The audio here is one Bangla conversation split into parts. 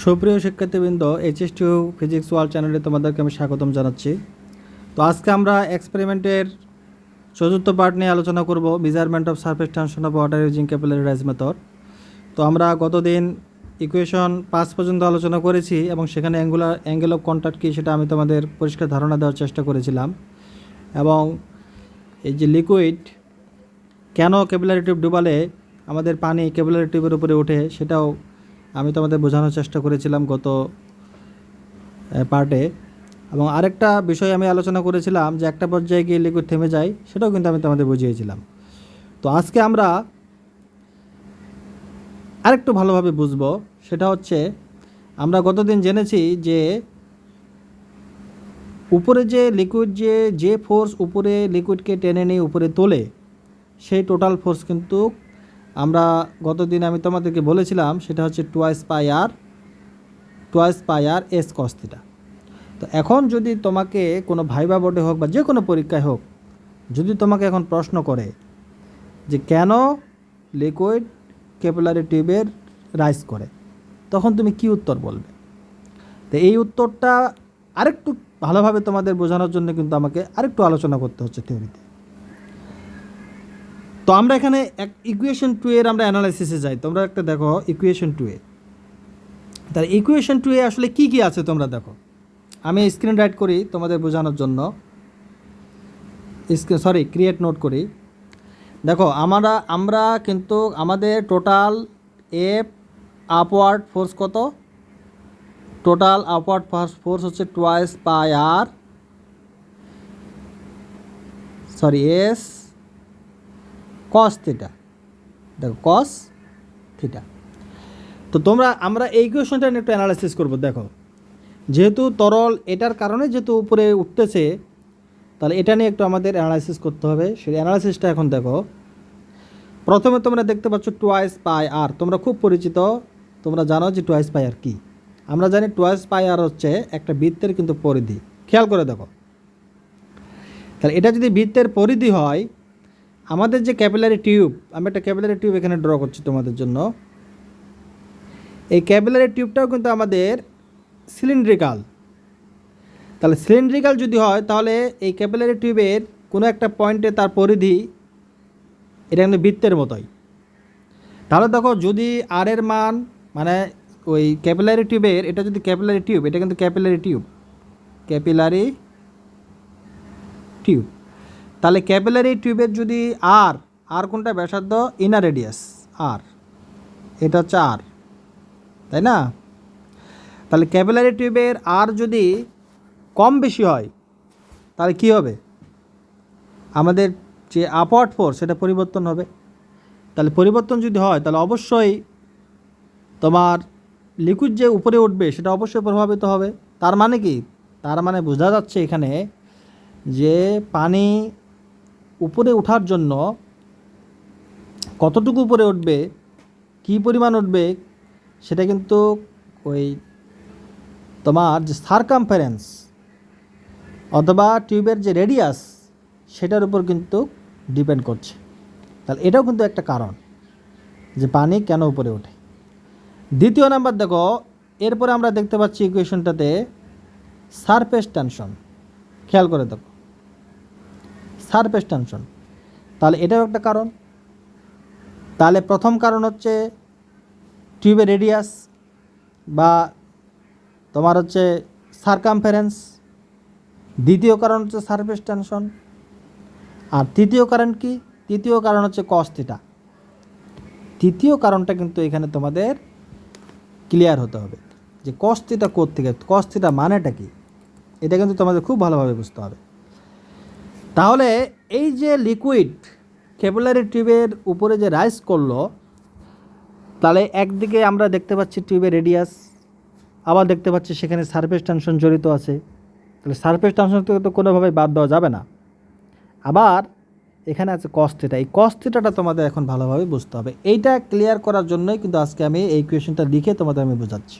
সুপ্রিয় শিক্ষার্থীবৃন্দ এইচএস ফিজিক্স ওয়ার্ল্ড চ্যানেলে তোমাদেরকে আমি স্বাগতম জানাচ্ছি। তো আজকে আমরা এক্সপেরিমেন্টের চতুর্থ পার্ট নিয়ে আলোচনা করব measurement of surface tension of water using capillary rise method তো আমরা গতদিন ইকুয়েশন পাঁচ পর্যন্ত আলোচনা করেছি এবং সেখানে অ্যাঙ্গুলার অ্যাঙ্গেল অফ কন্ট্যাক্ট কী সেটা আমি তোমাদের পরিষ্কার ধারণা দেওয়ার চেষ্টা করেছিলাম। এবং এই যে লিকুইড কেন ক্যাপিলারি টিউব ডুবালে আমাদের পানি ক্যাপিলারি টিউবের উপরে ওঠে সেটাও আমি তোমাদের বোঝানোর চেষ্টা করেছিলাম গত পার্টে এবং আরেকটা বিষয় আমি আলোচনা করেছিলাম যে একটা পর্যায়ে গিয়ে লিকুইড থেমে যায়, সেটাও কিন্তু আমি তোমাদের বুঝিয়েছিলাম। তো আজকে আমরা আরেকটু ভালোভাবে বুঝব, সেটা হচ্ছে আমরা গতদিন জেনেছি যে উপরে যে লিকুইড যে যে ফোর্স উপরে লিকুইডকে টেনে নিয়ে উপরে তোলে, সেই টোটাল ফোর্স কিন্তু আমরা গত গতদিন আমি তোমাদেরকে বলেছিলাম, সেটা হচ্ছে twice pi r twice pi r S কস্তিটা তো এখন যদি তোমাকে কোনো ভাইবা বোর্ডে হোক বা যে কোনো পরীক্ষায় হোক, যদি তোমাকে এখন প্রশ্ন করে যে কেন লিকুইড ক্যাপিলারি টিউবের রাইস করে, তখন তুমি কি উত্তর বলবে? তো এই উত্তরটা আরেকটু ভালোভাবে তোমাদের বোঝানোর জন্য কিন্তু আমাকে আরেকটু আলোচনা করতে হচ্ছে থিওরিতে তো আমরা এখানে এক ইকুয়েশন টু এর আমরা অ্যানালাইসিসে যাই। তোমরা একটা দেখো ইকুয়েশন টু এ। তাহলে ইকুয়েশন টু এ আসলে কি কি আছে তোমরা দেখো। আমি স্ক্রিন রাইট করি তোমাদের বোঝানোর জন্য। সরি ক্রিয়েট নোট করি। দেখো, আমরা আমরা কিন্তু আমাদের টোটাল এফ আপওয়ার্ড ফোর্স কত? টোটাল আপওয়ার্ড ফোর্স হচ্ছে twice pi r sorry S cos theta দেখো কস থিটা তো তোমরা, আমরা এই কোয়েশনটা নিয়ে একটু অ্যানালাইসিস করব। দেখো, যেহেতু তরল এটার কারণে যেহেতু উপরে উঠতেছে, তাহলে এটা নিয়ে একটু আমাদের অ্যানালাইসিস করতে হবে। সেই অ্যানালাইসিসটা এখন দেখো। প্রথমে তোমরা দেখতে পাচ্ছ টুয়াইস পাই আর তোমরা খুব পরিচিত, তোমরা জানো যে টুয়াইস পাই আর কী। আমরা জানি টুয়াইস পাই আর হচ্ছে একটা বৃত্তের কিন্তু পরিধি। খেয়াল করে দেখো। তাহলে এটা যদি বৃত্তের পরিধি হয় আমাদের যে ক্যাপিলারি টিউব, আমি একটা ক্যাপিলারি টিউব এখানে ড্র করছি তোমাদের জন্য। এই ক্যাপিলারি টিউবটাও কিন্তু আমাদের সিলিন্ড্রিকাল তাহলে সিলিন্ড্রিকাল যদি হয়, তাহলে এই ক্যাপিলারি টিউবের কোনো একটা পয়েন্টে তার পরিধি এটা কিন্তু বৃত্তের মতোই। তাহলে দেখো, যদি আর এর মান মানে ওই ক্যাপিলারি টিউবের, এটা যদি ক্যাপিলারি টিউব, এটা কিন্তু ক্যাপিলারি টিউব। Capillary tube. তাহলে ক্যাপিলারি টিউবের যদি আর আর কোনটা? ব্যাসার্ধ ইনার রেডিয়াস আর এটা হচ্ছে আর তাই না? তাহলে ক্যাপিলারি টিউবের আর যদি কম বেশি হয়, তাহলে কি হবে? আমাদের যে আপওয়ার্ড ফোর্স সেটা পরিবর্তন হবে। তাহলে পরিবর্তন যদি হয়, তাহলে অবশ্যই তোমার লিকুইড যে উপরে উঠবে, সেটা অবশ্যই প্রভাবিত হবে। তার মানে কি? তার মানে বোঝা যাচ্ছে এখানে যে পানি উপরে ওঠার জন্য কতটুকু উপরে উঠবে, কী পরিমাণ উঠবে, সেটা কিন্তু ওই তোমার যে সারকামফারেন্স অথবা টিউবের যে রেডিয়াস সেটার উপর কিন্তু ডিপেন্ড করছে। তাহলে এটাও কিন্তু একটা কারণ যে পানি কেন উপরে ওঠে। দ্বিতীয় নাম্বার দেখো, এরপরে আমরা দেখতে পাচ্ছি ইকুয়েশনটাতে সারফেস টেনশন খেয়াল করে দেখো। Surface tension. তাহলে এটাও একটা কারণ। তাহলে প্রথম কারণ হচ্ছে টিউবের রেডিয়াস বা তোমার হচ্ছে সারকামফারেন্স দ্বিতীয় কারণ হচ্ছে সারফেস টেনশন। আর তৃতীয় কারণ কি? তৃতীয় কারণ হচ্ছে কস্তিটা তৃতীয় কারণটা কিন্তু এখানে তোমাদের ক্লিয়ার হতে হবে যে কস্তিটা কোথেকে কস্তিটা মানেটা কি? এটা কিন্তু তোমাদের খুব ভালোভাবে বুঝতে হবে। তাহলে এই যে লিকুইড ক্যাপিলারি টিউবের উপরে যে রাইস করল, তাহলে একদিকে আমরা দেখতে পাচ্ছি টিউবের রেডিয়াস আবার দেখতে পাচ্ছি সেখানে সারফেস টেনশন জড়িত আছে। তাহলে সারফেস টেনশন তো কোনোভাবে বাদ দেওয়া যাবে না। আবার এখানে আছে কস্তিটা এই কস্তিটাটা তোমাদের এখন ভালোভাবে বুঝতে হবে। এইটা ক্লিয়ার করার জন্যই কিন্তু আজকে আমি এই কোয়েশনটা লিখে তোমাদের আমি বোঝাচ্ছি।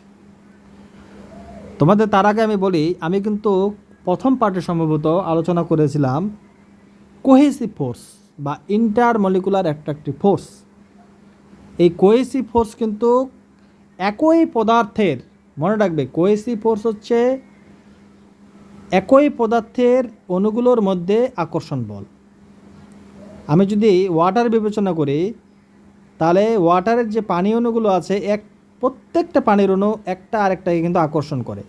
তোমাদের তার আগে আমি বলি, আমি কিন্তু প্রথম পার্টে সম্ভবত আলোচনা করেছিলাম কোহেসিভ ফোর্স বা ইন্টার মলিকুলার অ্যাট্রাকটিভ ফোর্স এই কোহেসিভ ফোর্স কিন্তু একই পদার্থের, মনে রাখবে কোয়েসিভ ফোর্স হচ্ছে একই পদার্থের অণুগুলোর মধ্যে আকর্ষণ বল। আমি যদি ওয়াটার বিবেচনা করি, তাহলে ওয়াটারের যে পানি অণুগুলো আছে, এক প্রত্যেকটা পানির অণু একটা আরেকটাকে কিন্তু আকর্ষণ করে।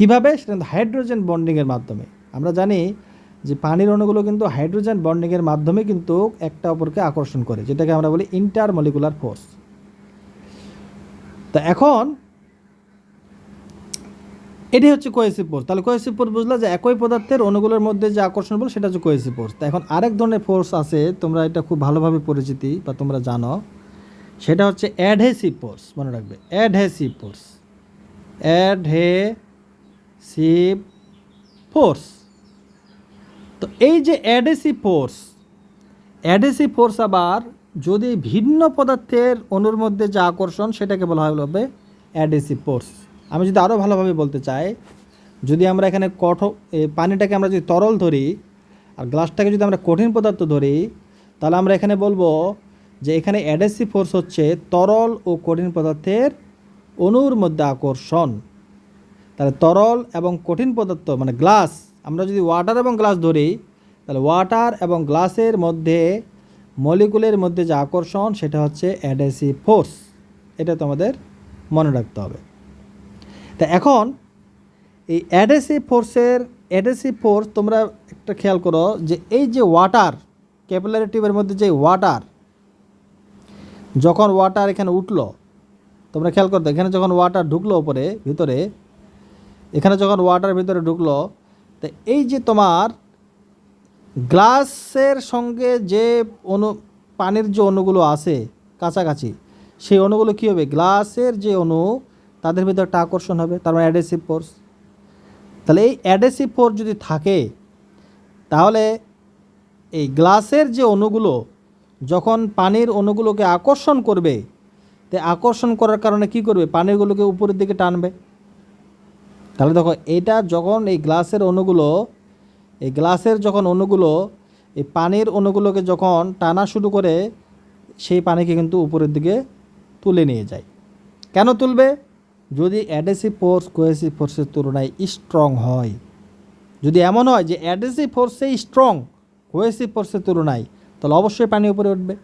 কীভাবে? সেটা কিন্তু হাইড্রোজেন বন্ডিংয়ের মাধ্যমে। আমরা জানি যে পানির অণুগুলো কিন্তু হাইড্রোজেন বন্ডিংয়ের মাধ্যমে কিন্তু একটা অপরকে আকর্ষণ করে, যেটাকে আমরা বলি ইন্টার মলিকুলার ফোর্স। তা এখন এটি হচ্ছে কোয়েসিভ ফোর্স। তাহলে কোয়েসিভ ফোর্স বুঝলা যে একই পদার্থের অণুগুলোর মধ্যে যে আকর্ষণ বল সেটা হচ্ছে কোয়েসিভ ফোর্স। তা এখন আরেক ধরনের ফোর্স আছে, তোমরা এটা খুব ভালোভাবে পরিচিতি বা তোমরা জানো। সেটা হচ্ছে অ্যাডহেসিভ ফোর্স, মনে রাখবে। Adhesive force. অ্যাডহেসিভ ফোর্স তো এই যে অ্যাডহেসিভ ফোর্স অ্যাডহেসিভ ফোর্স আবার যদি ভিন্ন পদার্থের অণুর মধ্যে যে আকর্ষণ, সেটাকে বলা হবে অ্যাডহেসিভ ফোর্স আমি যদি আরও ভালোভাবে বলতে চাই, যদি আমরা এখানে কঠোর পানিটাকে আমরা যদি তরল ধরি আর গ্লাসটাকে যদি আমরা কঠিন পদার্থ ধরি, তাহলে আমরা এখানে বলব যে এখানে অ্যাডহেসিভ ফোর্স হচ্ছে তরল ও কঠিন পদার্থের অণুর মধ্যে আকর্ষণ। তাহলে তরল এবং কঠিন পদার্থ মানে গ্লাস আমরা যদি ওয়াটার এবং গ্লাস ধরি, তাহলে ওয়াটার এবং গ্লাসের মধ্যে মলিকুলের মধ্যে যে আকর্ষণ, সেটা হচ্ছে অ্যাডেসিভ ফোর্স এটা তোমাদের মনে রাখতে হবে। তা এখন, এই অ্যাডেসিভ ফোর্সের অ্যাডেসিভ ফোর্স তোমরা একটা খেয়াল করো যে এই যে ওয়াটার ক্যাপিলারি টিউবের মধ্যে যে ওয়াটার যখন ওয়াটার এখানে উঠল, তোমরা খেয়াল করতো, এখানে যখন ওয়াটার ঢুকলো ওপরে ভিতরে এখানে যখন ওয়াটার ভিতরে ঢুকলো, তো এই যে তোমার গ্লাসের সঙ্গে যে অনু, পানির যে অণুগুলো আছে কাছাকাছি, সেই অণুগুলো কী হবে? গ্লাসের যে অণু, তাদের ভিতরে একটা আকর্ষণ হবে, তার মানে অ্যাডেসিভ ফোর্স তাহলে এই অ্যাডেসিভ ফোর্স যদি থাকে, তাহলে এই গ্লাসের যে অণুগুলো, যখন পানির অণুগুলোকে আকর্ষণ করবে, তে আকর্ষণ করার কারণে কি করবে? পানিগুলোকে উপরের দিকে টানবে। তাহলে দেখো, এটা যখন এই গ্লাসের অণুগুলো, এই গ্লাসের যখন অণুগুলো, এই পানির অণুগুলোকে যখন টানা শুরু করে, সেই পানিকে কিন্তু উপরের দিকে তুলে নিয়ে যায়। কেন তুলবে? যদি অ্যাডেসিভ ফোর্স কোয়েসিভ ফোর্সের তুলনায় স্ট্রং হয়। যদি এমন হয় যে অ্যাডেসিভ ফোর্সে স্ট্রং কোয়েসিভ ফোর্সের তুলনায়, তাহলে অবশ্যই পানি উপরে উঠবে।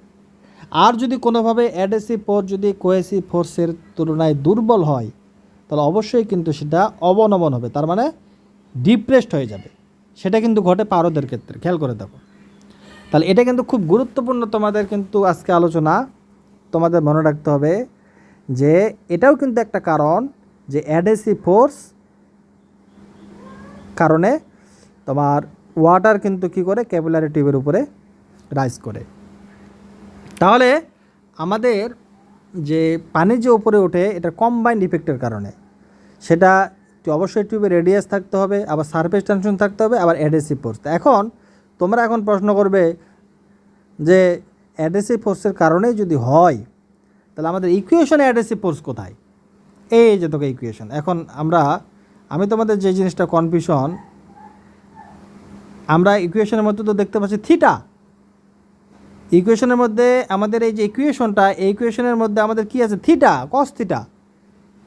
আর যদি কোনোভাবে অ্যাডেসিভ ফোর্স যদি কোয়েসিভ ফোর্সের তুলনায় দুর্বল হয় তাহলে অবশ্যই কিন্তু সেটা অবনমন হবে, তার মানে ডিপ্রেসড হয়ে যাবে। সেটা কিন্তু ঘটে পারদের ক্ষেত্রে, খেয়াল করে দেখো। তাহলে এটা কিন্তু খুব গুরুত্বপূর্ণ তোমাদের কিন্তু আজকে আলোচনা, তোমাদের মনে রাখতে হবে যে এটাও কিন্তু একটা কারণ যে অ্যাডেসিভ ফোর্স কারণে তোমার ওয়াটার কিন্তু কি করে? ক্যাপিলারি টিউবের উপরে রাইজ করে। তাহলে আমাদের যে পানি যে উপরে ওঠে, এটা কম্বাইন্ড ইফেক্টের কারণে। সেটা অবশ্যই টিউবে রেডিয়াস থাকতে হবে, আবার সারফেস টেনশন থাকতে হবে, আবার অ্যাডেসিভ ফোর্স এখন তোমরা এখন প্রশ্ন করবে যে অ্যাডেসিভ ফোর্সের কারণেই যদি হয়, তাহলে আমাদের ইকুয়েশনে অ্যাডেসিভ ফোর্স কোথায়? এই যে তোকে ইকুয়েশন এখন আমরা, আমি তোমাদের যে জিনিসটা কনফিউশন আমরা ইকুয়েশনের মধ্যে তো দেখতে পাচ্ছি থিটা ইকুয়েশনের মধ্যে আমাদের এই যে ইকুয়েশনটা, এই ইকুয়েশনের মধ্যে আমাদের কি আছে? Theta cos theta.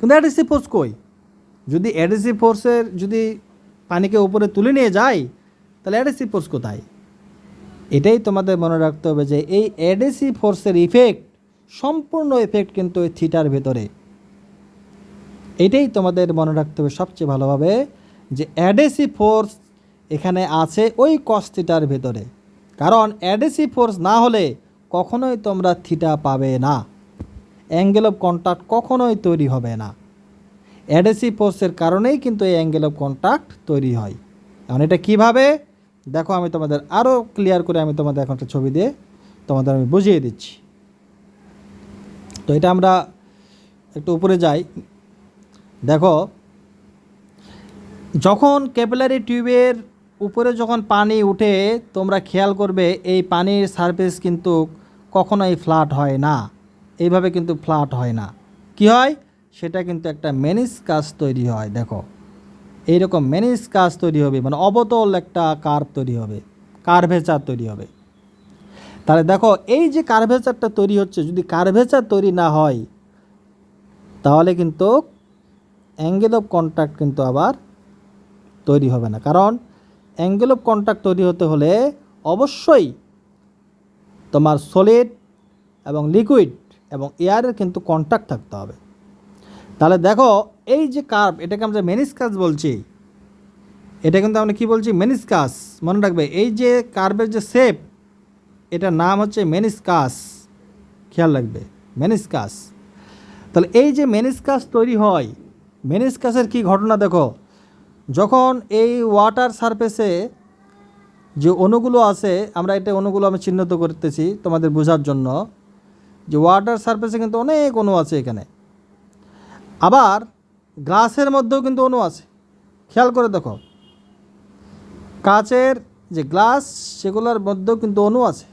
কিন্তু অ্যাডেসিভ ফোর্স কই? যদি অ্যাডেসিভ ফোর্সের যদি পানিকে উপরে তুলে নিয়ে যায় তাহলে অ্যাডেসিভ ফোর্স কোথায়? এটাই তোমাদের মনে রাখতে হবে যে এই অ্যাডেসিভ ফোর্সের ইফেক্ট সম্পূর্ণ ইফেক্ট কিন্তু ওই থিটার ভেতরে। এটাই তোমাদের মনে রাখতে হবে সবচেয়ে ভালোভাবে যে অ্যাডেসিভ ফোর্স এখানে আছে ওই কস থিটার ভেতরে। কারণ অ্যাডেসিভ ফোর্স না হলে কখনোই তোমরা থিটা পাবে না। অ্যাঙ্গেল অফ কন্ট্যাক্ট কখনোই তৈরি হবে না। অ্যাডেসিভ ফোর্সের কারণেই কিন্তু এই অ্যাঙ্গেল অফ কন্ট্যাক্ট তৈরি হয়। এখন এটা কীভাবে? দেখো আমি তোমাদের আরও ক্লিয়ার করে আমি তোমাদের এখন একটা ছবি দিয়ে তোমাদের আমি বুঝিয়ে দিচ্ছি। তো এটা আমরা একটু উপরে যাই। দেখো, যখন ক্যাপিলারি টিউবের উপরে যখন পানি উঠে তোমরা খেয়াল করবে, এই পানির সারফেস কিন্তু কখনোই ফ্ল্যাট হয় না। এইভাবে কিন্তু ফ্ল্যাট হয় না। কি হয়? সেটা কিন্তু একটা মেনিস কাজ তৈরি হয়, দেখো। এইরকম মেনিস কাজ তৈরি হবে মানে অবতল একটা কার্ভ তৈরি হবে কার্ভেচার তৈরি হবে। তাহলে দেখো, এই যে কার্ভেচারটা তৈরি হচ্ছে, যদি কার্ভেচার তৈরি না হয়, তাহলে কিন্তু অ্যাঙ্গেল অফ কন্ট্যাক্ট কিন্তু আবার তৈরি হবে না। কারণ অ্যাঙ্গেল অফ কন্ট্যাক্ট তৈরি হতে হলে অবশ্যই তোমার সলিড এবং লিকুইড এবং এয়ারের কিন্তু কন্ট্যাক্ট থাকতে হবে। তাহলে দেখো, এই যে কার্ভ, এটাকে আমরা মেনিসকাস বলছি। এটা কিন্তু আমরা কী বলছি? মেনিসকাস। মনে রাখবে, এই যে কার্ভের যে শেপ, এটার নাম হচ্ছে মেনিসকাস। খেয়াল রাখবে, মেনিসকাস। তাহলে এই যে মেনিসকাস তৈরি হয়, মেনিসকাসের কি ঘটনা দেখো? যখন এই ওয়াটার সারফেসে যে অণুগুলো আছে, আমরা এটা অণুগুলো আমি চিহ্নিত করতেছি তোমাদের বোঝার জন্য, যে ওয়াটার সারফেসে কিন্তু অনেক অণু আছে এখানে। আবার গ্লাসের মধ্যেও কিন্তু অণু আছে। খেয়াল করে দেখো কাচের যে গ্লাস সেগুলোর মধ্যেও কিন্তু অণু আছে।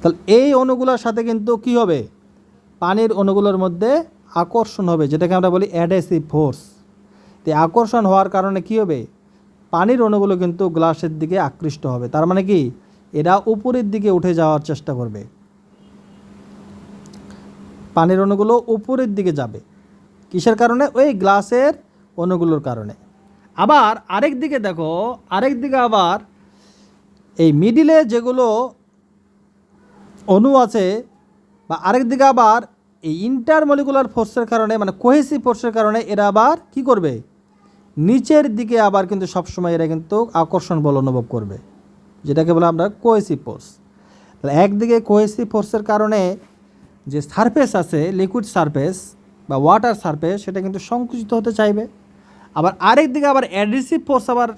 তাহলে এই অণুগুলোর সাথে কিন্তু কি হবে? পানির অণুগুলোর মধ্যে আকর্ষণ হবে, যেটাকে আমরা বলি অ্যাডেসিভ ফোর্স তো আকর্ষণ হওয়ার কারণে কি হবে? পানির অণুগুলো কিন্তু গ্লাসের দিকে আকৃষ্ট হবে। তার মানে কি? এরা উপরের দিকে উঠে যাওয়ার চেষ্টা করবে। পানির অণুগুলো উপরের দিকে যাবে। কিসের কারণে? ওই গ্লাসের অণুগুলোর কারণে। আবার আরেক দিকে দেখো, আরেক দিকে আবার এই মিডিলে যেগুলো অণু আছে বা আরেক দিকে আবার এই ইন্টারমলিকুলার ফোর্সের কারণে মানে কোহেসিভ ফোর্সের কারণে এরা আবার কি করবে? নিচের দিকে আবার কিন্তু সবসময় এরা কিন্তু আকর্ষণ বল অনুভব করবে, যেটাকে বলে আমরা কোহেসিভ ফোর্স তাহলে একদিকে কোয়েসি ফোর্সের কারণে যে সারফেস আছে লিকুইড সারফেস বা ওয়াটার সারফেস সেটা কিন্তু সংকুচিত হতে চাইবে। আবার আরেক দিকে আবার অ্যাড্রেসিভ ফোর্স আবার,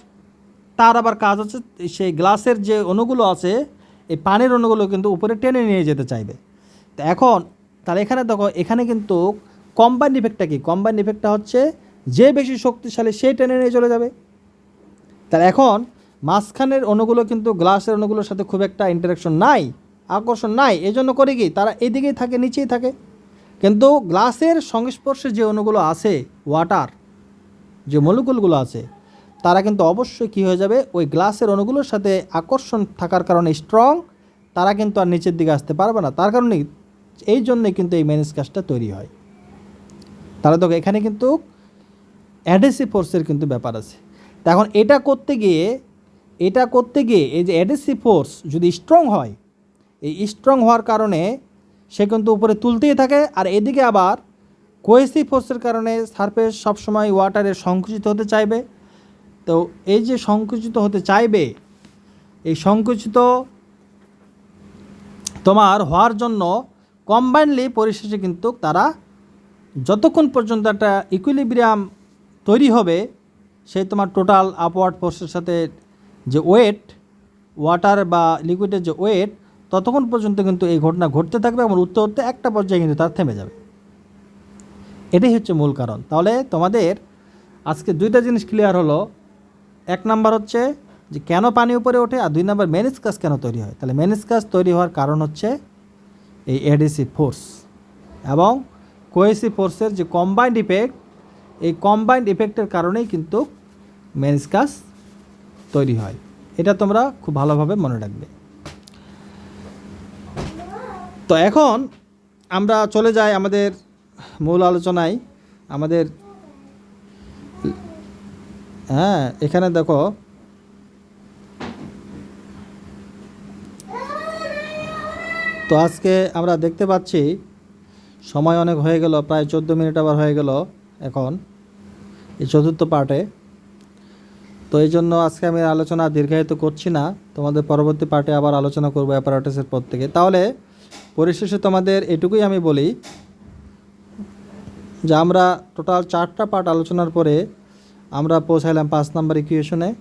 তার আবার কাজ হচ্ছে সেই গ্লাসের যে অণুগুলো আছে, এই পানির অণুগুলো কিন্তু উপরে টেনে নিয়ে যেতে চাইবে। তো এখন, তাহলে এখানে দেখো, এখানে কিন্তু কম্বাইন ইফেক্টটা কি? কম্বাইন ইফেক্টটা হচ্ছে যে বেশি শক্তিশালী সেই টেনে নিয়ে চলে যাবে। তাহলে এখন মাঝখানের অণুগুলো কিন্তু গ্লাসের অণুগুলোর সাথে খুব একটা ইন্টারাকশন নাই, আকর্ষণ নাই। এই জন্য করে কি? তারা এদিকেই থাকে, নিচেই থাকে। কিন্তু গ্লাসের সংস্পর্শে যে অণুগুলো আছে ওয়াটার যে মলিকুলগুলো আছে, তারা কিন্তু অবশ্যই কী হয়ে যাবে? ওই গ্লাসের অণুগুলোর সাথে আকর্ষণ থাকার কারণে স্ট্রং তারা কিন্তু আর নিচের দিকে আসতে পারবে না। তার কারণে এই জন্যই কিন্তু এই ম্যানেজকাসটা তৈরি হয়। তাহলে তো এখানে কিন্তু অ্যাডেসিভ ফোর্সের কিন্তু ব্যাপার আছে। এখন এটা করতে গিয়ে, এটা করতে গিয়ে এই যে অ্যাডেসিভ ফোর্স যদি স্ট্রং হয়, এই স্ট্রং হওয়ার কারণে সে কিন্তু উপরে তুলতেই থাকে আর এদিকে আবার কোয়েসি ফোর্সের কারণে সারফেস সবসময় ওয়াটারে সংকুচিত হতে চাইবে। তো এই যে সংকুচিত হতে চাইবে, এই সংকুচিত তোমার হওয়ার জন্য কম্বাইনলি পরিশেষে কিন্তু তারা যতক্ষণ পর্যন্ত একটা ইকুইলিব্রিয়াম তৈরি হবে সেই তোমার টোটাল আপওয়ার্ড ফোর্সের সাথে যে ওয়েট ওয়াটার বা লিকুইডের যে ওয়েট ততক্ষণ পর্যন্ত কিন্তু এই ঘটনা ঘটতে থাকবে এবং উঠতে উঠতে একটা পর্যায়ে কিন্তু তার থেমে যাবে। এটাই হচ্ছে মূল কারণ। তাহলে তোমাদের আজকে দুইটা জিনিস ক্লিয়ার হলো। এক নাম্বার হচ্ছে যে কেন পানি উপরে ওঠে আর দুই নাম্বার মেনিসকাস কেন তৈরি হয়? তাহলে মেনিসকাস তৈরি হওয়ার কারণ হচ্ছে এই এডিসি ফোর্স এবং কোয়েসি ফোর্সের যে কম্বাইন্ড ইফেক্ট এই কম্বাইন্ড এফেক্টের কারণেই কিন্তু মেনিসকাস তৈরি হয়। এটা তোমরা খুব ভালোভাবে মনে রাখবে। তো এখন আমরা চলে যাই আমাদের মূল আলোচনায়। আমাদের হ্যাঁ এখানে দেখো। তো আজকে আমরা দেখতে পাচ্ছি, সময় অনেক হয়ে গেল, প্রায় চোদ্দ মিনিট আবার হয়ে গেল। এখন, এই চতুর্থ পার্টে। তো এই জন্য আজকে আমি আলোচনা দীর্ঘায়িত করছি না। তোমাদের পরবর্তী পার্টে আবার আলোচনা করব অ্যাপারাটাসের পর থেকে। তাহলে, পরিশেষে তোমাদের এটুকুই আমি বলি যে আমরা টোটাল চারটা পার্ট আলোচনার পরে আমরা পৌঁছাইলাম পাঁচ নাম্বার ইকুয়েশনে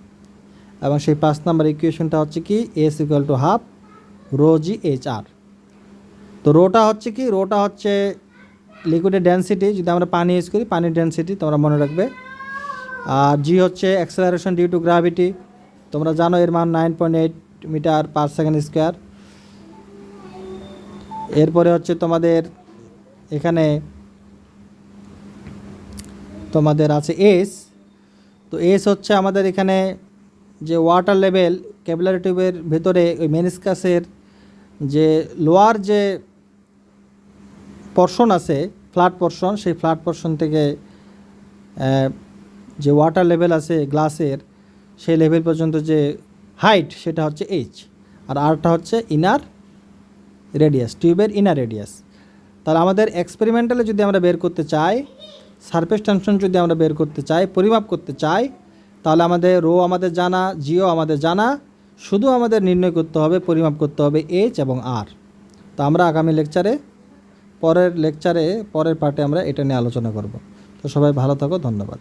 এবং সেই পাঁচ নাম্বার ইকুয়েশনটা হচ্ছে কি S equal to half rho g h r তো রোটা হচ্ছে কি রোটা হচ্ছে লিকুইডের ডেন্সিটি যদি আমরা পানি ইউজ করি, পানির ডেন্সিটি তোমরা মনে রাখবে। আর জি হচ্ছে অ্যাক্সেলারেশন ডিউ টু গ্র্যাভিটি তোমরা জানো এর মান nine point eight metre per second square এরপরে হচ্ছে তোমাদের এখানে তোমাদের আছে এস তো এস হচ্ছে আমাদের এখানে যে ওয়াটার লেভেল ক্যাপিলারি টিউবের ভেতরে ওই মেনিসকাসের যে লোয়ার যে পর্শন আছে ফ্ল্যাট পোর্শন সেই ফ্ল্যাট পোর্শন থেকে যে ওয়াটার লেভেল আছে গ্লাসের সেই লেভেল পর্যন্ত যে হাইট সেটা হচ্ছে এইচ আর আরটা হচ্ছে ইনার রেডিয়াস টিউবের ইনার রেডিয়াস তাহলে আমাদের এক্সপেরিমেন্টালে যদি আমরা বের করতে চাই সারফেস টেনশন যদি আমরা বের করতে চাই, পরিমাপ করতে চাই, তাহলে আমাদের রো আমাদের জানা জিও আমাদের জানা, শুধু আমাদের নির্ণয় করতে হবে, পরিমাপ করতে হবে এইচ এবং আর তো আমরা আগামী লেকচারে পরের লেকচারে পরের পার্টে আমরা এটা নিয়ে আলোচনা করব তো সবাই ভালো থাকো ধন্যবাদ।